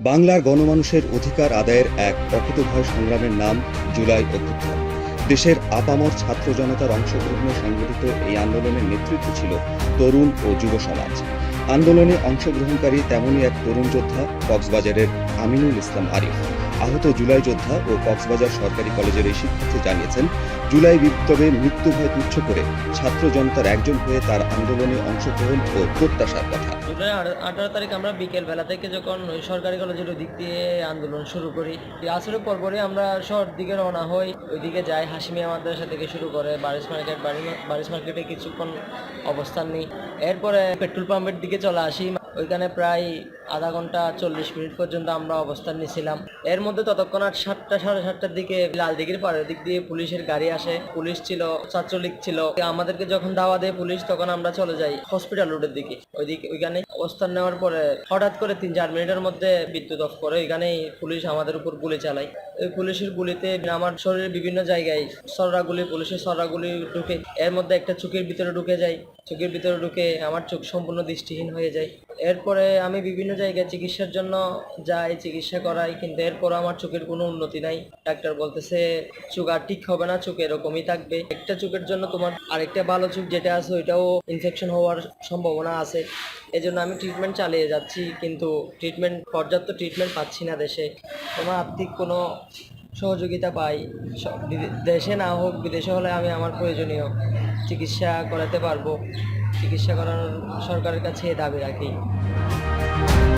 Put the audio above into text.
বাংলার গণমানুষের অধিকার আদায়ের এক অকুতভয় সংগ্রামের নাম জুলাই অভ্যুত্থান দেশের আপামর ছাত্র জনতার অংশগ্রহণে সংগঠিত এই আন্দোলনের নেতৃত্ব ছিল তরুণ ও যুব সমাজ। আন্দোলনে অংশগ্রহণকারী তেমনই এক তরুণ যোদ্ধা কক্সবাজারের আমিনুল ইসলাম আরিফ। আহত জুলাই যোদ্ধা ও কক্সবাজার সরকারি কলেজের এই শিক্ষার্থী জানিয়েছেন, জুলাই বিপ্লবে মৃত্যু ভয় তুচ্ছ করে ছাত্র জনতার একজন হয়ে তার আন্দোলনে অংশগ্রহণ ও প্রত্যাশার কথা। জুলাই আঠারো- তারিখ আমরা বিকেল বেলা থেকে যখন সরকারি কলেজের দিক দিয়ে আন্দোলন শুরু করি আসরের পরপরই আমরা শহর দিকে রওনা হই, ওইদিকে যাই হাসিমিয়া মাদ্রাসা থেকে শুরু করে বারিশ মার্কেট বারিশ মার্কেটে কিছুক্ষণ অবস্থান নিই। এরপরে পেট্রোল পাম্পের দিকে চলে আসি, ওইখানে প্রায় আধা ঘণ্টা চল্লিশ মিনিট পর্যন্ত আমরা অবস্থান নিয়েছিলাম। এর মধ্যে ততক্ষণ আর সাতটা, সাড়ে সাতটার দিকে লালদিঘির পাড়ের দিক দিয়ে পুলিশের গাড়ি আসে। পুলিশ ছিল, ছাত্রলীগ ছিল। আমাদেরকে যখন দাওয়া দেয় পুলিশ, তখন আমরা চলে যাই হসপিটাল রোডের দিকে। ওইদিকে ওইখানে অবস্থান নেওয়ার পরে হঠাৎ করে তিন চার মিনিটের মধ্যে বিদ্যুৎ অফ করে ওইখানেই পুলিশ আমাদের উপর গুলি চালায়। ওই পুলিশের গুলিতে আমার শরীরের বিভিন্ন জায়গায় সররা গুলি পুলিশের সররা গুলি ঢুকে। এর মধ্যে একটা চোখের ভিতরে ঢুকে যায় চোখের ভিতরে ঢুকে আমার চোখ সম্পূর্ণ দৃষ্টিহীন হয়ে যায়। এরপরে আমি বিভিন্ন জায়গায় চিকিৎসার জন্য যাই, চিকিৎসা করাই, কিন্তু এরপর আমার চোখের কোনো উন্নতি নাই। ডাক্তার বলতেছে, চোখ আর ঠিক হবে না, চোখ এরকমই থাকবে। একটা চোখের জন্য তোমার আরেকটা ভালো চোখ যেটা আছে, ওইটাও ইনফেকশন হওয়ার সম্ভাবনা আছে। এজন্য আমি ট্রিটমেন্ট চালিয়ে যাচ্ছি, কিন্তু ট্রিটমেন্ট পর্যাপ্ত ট্রিটমেন্ট পাচ্ছি না দেশে। তোমার আর্থিক কোনো সহযোগিতা পাই। দেশে না হোক, বিদেশে হলে আমি আমার প্রয়োজনীয় চিকিৎসা করাতে পারব। চিকিৎসা করানোর সরকারের কাছে দাবি রাখি। you